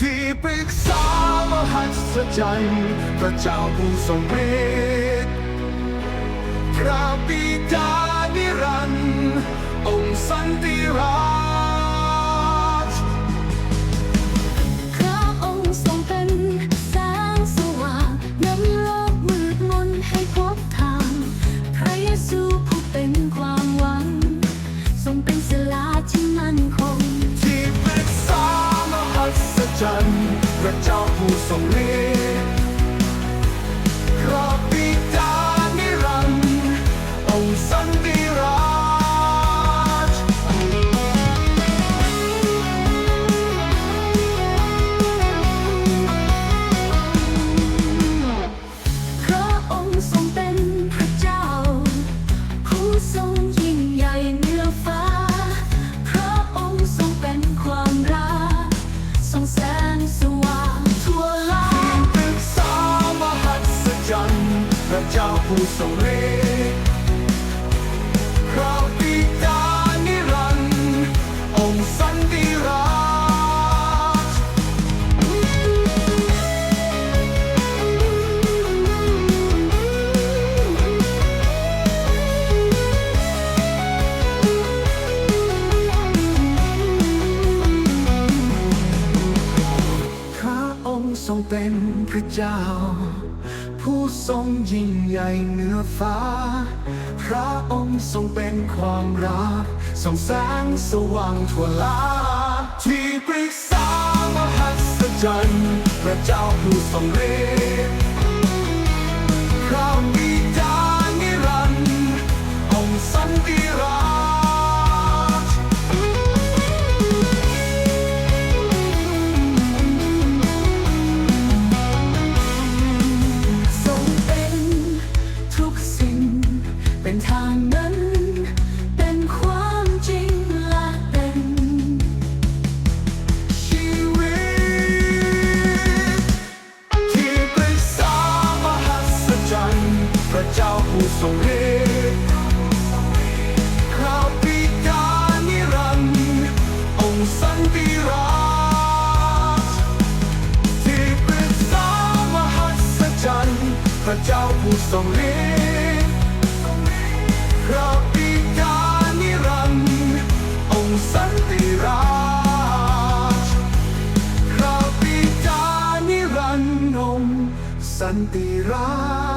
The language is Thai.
ที่ปรึกษามหัศจรรย์พระเจ้าผู้ทรงฤทธิ์ ศจรรย์พระเจ้าผู้ทรงฤทธิ์พระบิดานิรันดร์องค์สันติราชพระองค์ทรงเป็นพระเจ้า ผู้ทรงยิ่งใหญ่เหนือฟ้า พระเจ้าผู้ทรงฤทธิ์พระบิดานิรันดร์องค์สันติราชพระองค์ทรงเป็นพระเจ้า ผู้ทรงยิ่งใหญ่เหนือฟ้า พระองค์ทรงเป็นความรักทรงแสงสว่างทั่วลาที่ปรึกษามหัศจรรย์พระเจ้าผู้ทรงฤทธิ์ ทรงฤทธิ์พระบิดานิรันองสันติราชที่ปรึกษามหัศจร์พระเจ้าผู้ทรงฤทธิ์ราบีดานิรันดร์องค์สันติราชราบีดานิรันดร์องค์สันติราช